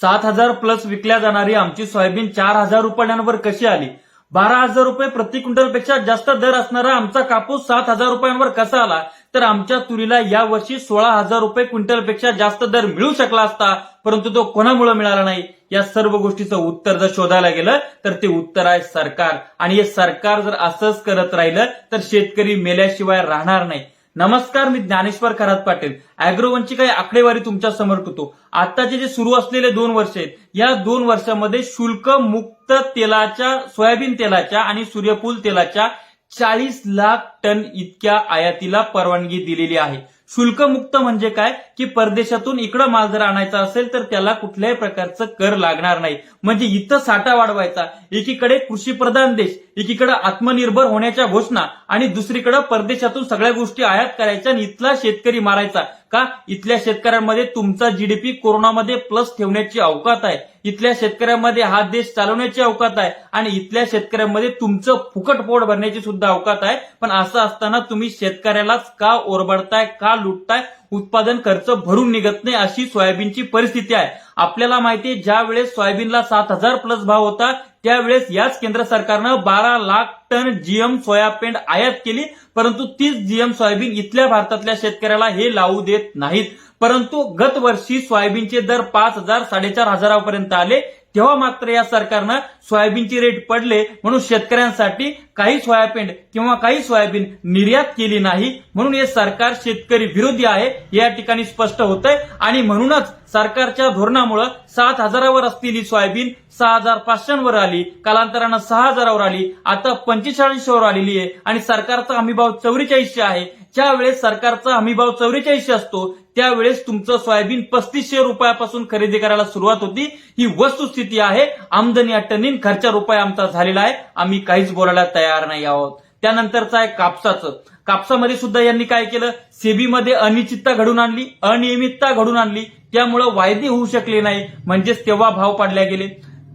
सात हजार प्लस विकल्या जाणारी आमची सोयाबीन चार हजार रुपयांवर कशी आली? बारा हजार रुपये प्रति क्विंटलपेक्षा जास्त दर असणारा आमचा कापूस सात हजार रुपयांवर कसा आला? तर आमच्या तुरीला या वर्षी सोळा हजार रुपये क्विंटलपेक्षा जास्त दर मिळू शकला असता परंतु तो कोणामुळे मिळाला नाही? या सर्व गोष्टीचं उत्तर जर शोधायला गेलं तर ते उत्तर आहे सरकार. आणि हे सरकार जर असंच करत राहिलं तर शेतकरी मेल्याशिवाय राहणार नाही. नमस्कार मी ज्ञानेश्वर खरात पाटील. अॅग्रोवनची काही आकडेवारी तुमच्यासमोर करतो. आताचे जे सुरू असलेले दोन वर्ष आहेत या दोन वर्षामध्ये शुल्क मुक्त तेलाच्या सोयाबीन तेलाच्या आणि सूर्यफूल तेलाच्या चाळीस लाख टन इतक्या आयातीला परवानगी दिलेली आहे. शुल्क मुक्त म्हणजे काय? की परदेशातून इकडं माल जर आणायचा असेल तर त्याला कुठल्याही प्रकारचं कर लागणार नाही. म्हणजे इथं साठा वाढवायचा. एकीकडे कृषी प्रधान देश एकीकडे आत्मनिर्भर होण्याच्या घोषणा आणि दुसरीकडे परदेशातून सगळ्या गोष्टी आयात करायच्या आणि इथला शेतकरी मारायचा. का? इथल्या शेतकऱ्यांमध्ये तुमचा जीडीपी कोरोनामध्ये प्लस ठेवण्याची अवकात आहे. इथल्या शेतकऱ्यांमध्ये हा देश चालवण्याची अवकात आहे. आणि इथल्या शेतकऱ्यांमध्ये तुमचं फुकट पोट भरण्याची सुद्धा अवकात आहे. पण असं असताना तुम्ही शेतकऱ्यालाच का ओरबडताय का लुटताय? उत्पादन खर्च भरून निघत नाही अशी सोयाबीनची परिस्थिती आहे. आपल्याला माहितीये ज्या वेळेस सोयाबीनला सात हजार प्लस भाव होता त्यावेळेस याच केंद्र सरकारनं बारा लाख टन जीएम सोयाबीन आयात केली परंतु तीच जीएम सोयाबीन इथल्या भारतातल्या शेतकऱ्याला हे लावू देत नाहीत. परंतु गत वर्षी सोयाबीनचे दर पाच हजार साडेचार हजारापर्यंत आले. तेव्हा मात्र या सरकारनं सोयाबीनचे रेट पडले म्हणून शेतकऱ्यांसाठी काही सोयाबीन किंवा काही सोयाबीन निर्यात केली नाही म्हणून हे सरकार शेतकरी विरोधी आहे या ठिकाणी स्पष्ट होत आहे आणि म्हणूनच सरकारच्या धोरणामुळे सात हजारावर असलेली सोयाबीन सहा हजार पाचशेवर आली कालांतरानं सहा हजारावर आली आता पंचेचाळीसशेवर आलेली आहे. आणि सरकारचा हमीभाव चौवेचाळीसशे आहे. ज्यावेळेस सरकारचा हमीभाव चौवेचाळीसशे असतो त्यावेळेस तुमचं सोयाबीन पस्तीसशे रुपयापासून खरेदी करायला सुरुवात होती. ही वस्तुस्थिती आहे. आमदनी अट्टनीन खर्चा रुपये आमचा झालेला आहे. आम्ही काहीच बोलायला तयार नाही आहोत. त्यानंतरचं आहे कापसाचं. कापसामध्ये सुद्धा यांनी काय केलं? सेबीमध्ये अनिश्चितता घडून आणली अनियमितता घडून आणली. त्यामुळं वायदे होऊ शकले नाही. म्हणजेच तेव्हा भाव पाडले गेले.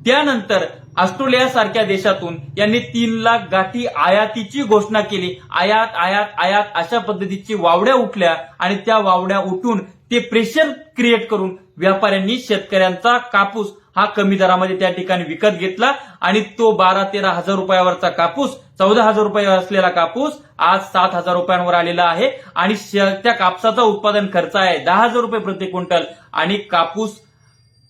त्यानंतर ऑस्ट्रेलिया सारख्या देशातून यांनी तीन लाख गाठी आयातीची घोषणा केली. आयात आयात आयात अशा पद्धतीची वावड्या उठल्या आणि त्या वावड्या उठून ते प्रेशर क्रिएट करून व्यापाऱ्यांनी शेतकऱ्यांचा कापूस हा कमी दरामध्ये त्या ठिकाणी विकत घेतला आणि तो बारा तेरा हजार रुपयावरचा कापूस चौदा हजार रुपये असलेला कापूस आज सात हजार रुपयांवर आलेला आहे. आणि श- त्या कापसाचा उत्पादन खर्च आहे दहा हजार रुपये प्रति क्विंटल आणि कापूस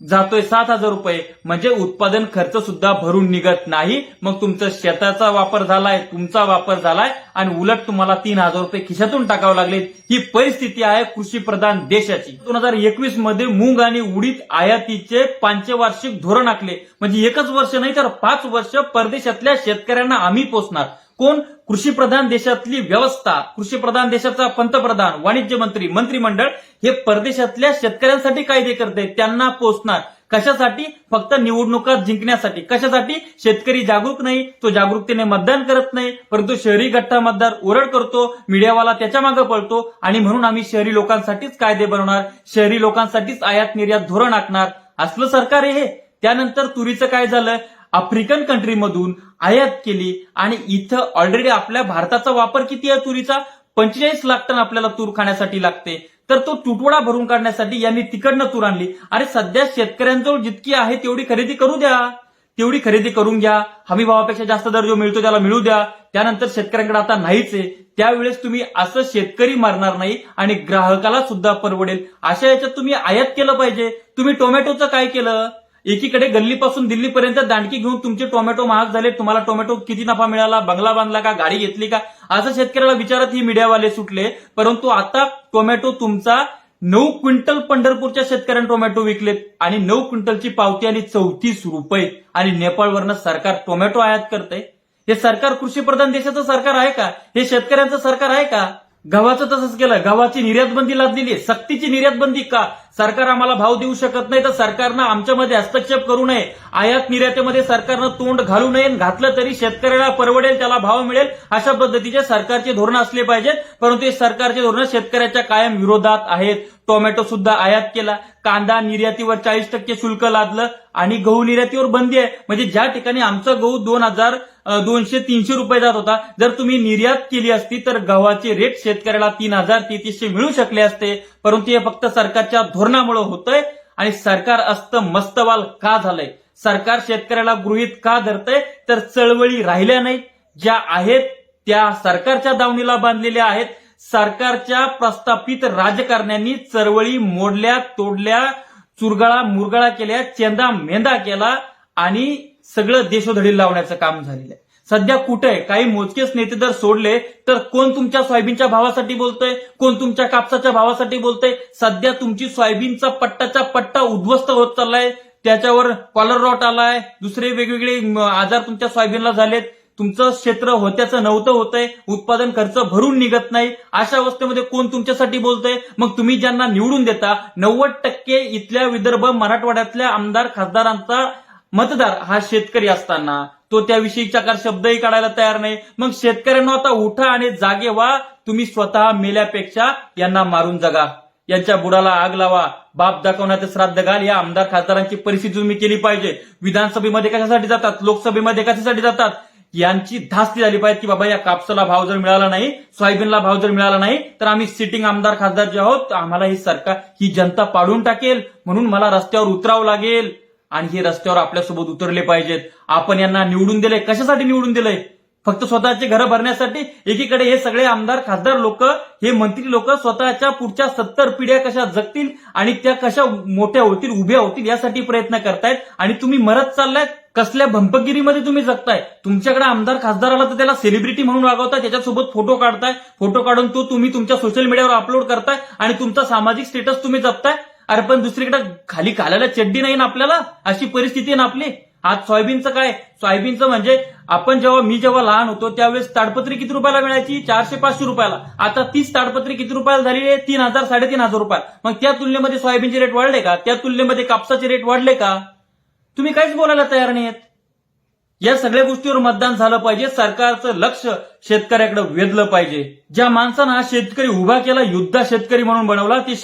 जातोय सात हजार रुपये. म्हणजे उत्पादन खर्च सुद्धा भरून निघत नाही. मग तुमचा शेताचा वापर झालाय तुमचा वापर झालाय आणि उलट तुम्हाला तीन हजार रुपये खिशातून टाकावं लागले. ही परिस्थिती आहे कृषी प्रधान देशाची. दोन हजार एकवीसमध्ये मूग आणि उडीद आयातीचे पंचवार्षिक धोरण आखले. म्हणजे एकच वर्ष नाही तर पाच वर्ष परदेशातल्या शेतकऱ्यांना आम्ही पोचणार कोण? कृषी प्रधान देशातली व्यवस्था. कृषी प्रधान देशाचा पंतप्रधान वाणिज्य मंत्री मंत्रिमंडळ हे परदेशातल्या शेतकऱ्यांसाठी कायदे करते त्यांना पोचणार. कशासाठी? फक्त निवडणुका जिंकण्यासाठी. कशासाठी? शेतकरी जागरूक नाही. तो जागरूकतेने मतदान करत नाही. परंतु शहरी गट्टा मतदार ओरड करतो. मीडियावाला त्याच्यामागे पळतो. आणि म्हणून आम्ही शहरी लोकांसाठीच कायदे बनवणार. शहरी लोकांसाठीच आयात निर्यात धोरण आखणार. असलं सरकार आहे हे. त्यानंतर तुरीचं काय झालं? आफ्रिकन कंट्रीमधून आयात केली आणि इथं ऑलरेडी आपल्या भारताचा वापर किती आहे तुरीचा? पंचेचाळीस लाख टन आपल्याला तूर खाण्यासाठी लागते. तर तो तुटवडा भरून काढण्यासाठी यांनी तिकडनं तूर आणली. अरे सध्या शेतकऱ्यांजवळ जितकी आहे तेवढी खरेदी करू द्या. तेवढी खरेदी करून घ्या. हमी भावापेक्षा जास्त दर जो मिळतो त्याला मिळू द्या. त्यानंतर शेतकऱ्यांकडे आता नाहीच आहे. त्यावेळेस तुम्ही असं शेतकरी मारणार नाही आणि ग्राहकाला सुद्धा परवडेल. अशा याच्यात तुम्ही आयात केलं पाहिजे. तुम्ही टोमॅटोचं काय केलं? एकीकडे गल्लीपासून दिल्लीपर्यंत दांडकी घेऊन तुमचे टोमॅटो महाग झाले तुम्हाला टोमॅटो किती नफा मिळाला बंगला बांधला का गाडी घेतली का? असं शेतकऱ्याला विचारत ही मीडियावाले सुटले. परंतु आता टोमॅटो तुमचा नऊ क्विंटल पंढरपूरच्या शेतकऱ्यांनी टोमॅटो विकलेत आणि नऊ क्विंटलची पावती आली चौतीस रुपये. आणि नेपाळवरनं सरकार टोमॅटो आयात करते हे सरकार कृषीप्रधान देशाचं सरकार आहे का? हे शेतकऱ्यांचं सरकार आहे का? गव्हाचं तसंच केलं. गव्हाची निर्यात बंदी लादलेली आहे. सक्तीची निर्यात बंदी का? सरकार आम्हाला भाव देऊ शकत नाही तर सरकारनं आमच्यामध्ये हस्तक्षेप करू नये. आयात निर्यातीमध्ये सरकारनं तोंड घालू नये घातलं तरी शेतकऱ्याला परवडेल त्याला भाव मिळेल अशा पद्धतीचे सरकारचे धोरण असले पाहिजेत. परंतु हे सरकारचे धोरण शेतकऱ्याच्या कायम विरोधात आहेत. टोमॅटो सुद्धा आयात केला. कांदा निर्यातीवर चाळीस टक्के शुल्क लादलं आणि गहू निर्यातीवर बंदी आहे. म्हणजे ज्या ठिकाणी आमचा गहू दोन हजार दोनशे तीनशे रुपये जात होता जर तुम्ही निर्यात केली असती तर गव्हाचे रेट शेतकऱ्याला तीन हजार तेहतीसशे मिळू शकले असते. परंतु हे फक्त सरकारच्या धोरणामुळे होतंय आणि सरकार असतं मस्तवाल का झालंय? सरकार शेतकऱ्याला गृहीत का धरतंय? तर चळवळी राहिल्या नाही ज्या आहेत त्या सरकारच्या दावणीला बांधलेल्या आहेत. सरकारच्या प्रस्थापित राजकारण्यांनी चळवळी मोडल्या तोडल्या चुरगळा मुरगळा केल्या चेंदा मेंदा केला आणि सगळं देशोधडी लावण्याचं काम झालेलं आहे. सध्या कुठे काही मोजकेच नेते जर सोडले तर कोण तुमच्या सोयाबीनच्या भावासाठी बोलतोय? कोण तुमच्या कापसाच्या भावासाठी बोलतोय? सध्या तुमची सोयाबीनचा पट्टाचा पट्टा उद्ध्वस्त होत चाललाय. त्याच्यावर कॉलर रॉट आलाय. दुसरे वेगवेगळे आजार तुमच्या सोयाबीनला झालेत. तुमचं क्षेत्र होत्याचं नव्हतं होतंय. उत्पादन खर्च भरून निघत नाही. अशा अवस्थेमध्ये कोण तुमच्यासाठी बोलतंय? मग तुम्ही ज्यांना निवडून देता नव्वद टक्के इथल्या विदर्भ मराठवाड्यातल्या आमदार खासदारांचा मतदार हा शेतकरी असताना. तो त्याविषयी चार शब्दही काढायला तयार नाही. मग शेतकऱ्यांना आता उठा आणि जागे व्हा. तुम्ही स्वतः मेल्यापेक्षा यांना मारून जगा. यांच्या बुडाला आग लावा. बाप दाखवण्याचं श्राद्ध घाल. या आमदार खासदारांची परिस्थिती तुम्ही केली पाहिजे. विधानसभेमध्ये कशासाठी जातात? लोकसभेमध्ये कशासाठी जातात? यांची धास्ती झाली पाहिजे की बाबा या कापसाला भाव जर मिळाला नाही सोयाबीनला भाव जर मिळाला नाही तर आम्ही सिटिंग आमदार खासदार जे आहोत. आम्हाला ही सरकार ही जनता पाडून टाकेल. म्हणून मला रस्त्यावर उतरावं लागेल. आणि हे रस्त्यावर आपल्यासोबत उतरले पाहिजेत. आपण यांना निवडून दिले कशासाठी निवडून दिलंय? फक्त स्वतःचे घरं भरण्यासाठी? एकीकडे हे सगळे आमदार खासदार लोक हे मंत्री लोक स्वतःच्या पुढच्या सत्तर पिढ्या कशा जगतील आणि त्या कशा मोठ्या होतील उभ्या होतील यासाठी प्रयत्न करतायत. आणि तुम्ही मरत चाललाय कसल्या भंपगिरीमध्ये तुम्ही जगताय? तुमच्याकडे आमदार खासदार आला तर त्याला सेलिब्रिटी म्हणून वागवताय त्याच्यासोबत फोटो काढताय. फोटो काढून तो तुम्ही तुमच्या सोशल मीडियावर अपलोड करताय आणि तुमचा सामाजिक स्टेटस तुम्ही जपताय. अरे पण दुसरीकडे खाली घालायला चड्डी नाही ना आपल्याला? अशी परिस्थिती आहे ना आपली. आज सोयाबीनचं काय? सोयाबीनचं म्हणजे आपण जेव्हा मी जेव्हा लहान होतो त्यावेळेस ताडपत्री किती रुपयाला मिळायची? चारशे पाचशे रुपयाला. आता तीच ताडपत्री किती रुपयाला झाली आहे? तीन हजार साडेतीन हजार रुपयाला. मग त्या तुलनेमध्ये सोयाबीनचे रेट वाढले का? त्या तुलनेमध्ये कापसाचे रेट वाढले का? तुम्ही काहीच बोलायला तयार नाही आहेत या सगळ्या गोष्टीवर मतदान झालं पाहिजे. सरकारचं लक्ष शेतकऱ्याकडे वेधलं पाहिजे. ज्या माणसानं हा शेतकरी उभा केला युद्धा शेतकरी म्हणून बनवला ती